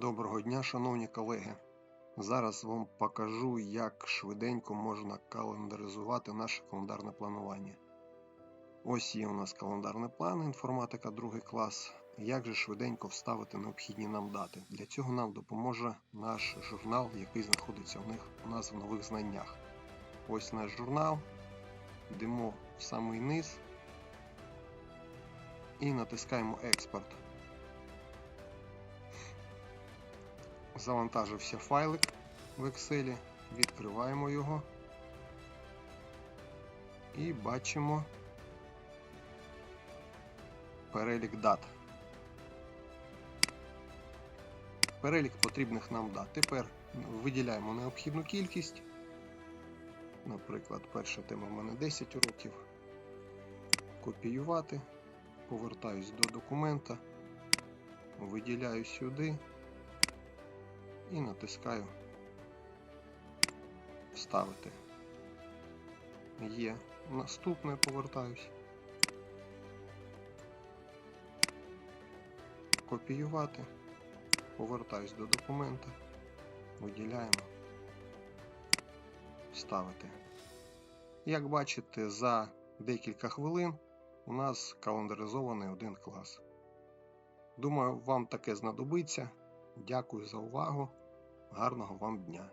Доброго дня, шановні колеги. Зараз вам покажу, як швиденько можна календаризувати наше календарне планування. Ось є у нас календарний план, інформатика 2 клас. Як же швиденько вставити необхідні нам дати? Для цього нам допоможе наш журнал, який знаходиться у них у нас в нових знаннях. Ось наш журнал. Йдемо в самий низ і натискаємо експорт. Завантажився файлик в Excel, відкриваємо його і бачимо перелік дат. Перелік потрібних нам дат. Тепер виділяємо необхідну кількість. Наприклад, перша тема в мене 10 уроків. Копіювати, повертаюсь до документа, виділяю сюди і натискаю Вставити. Є. Наступне повертаюсь. Копіювати. Повертаюсь до документа. Виділяємо. Вставити. Як бачите, за декілька хвилин у нас календаризований один клас. Думаю, вам таке знадобиться. Дякую за увагу. Гарного вам дня!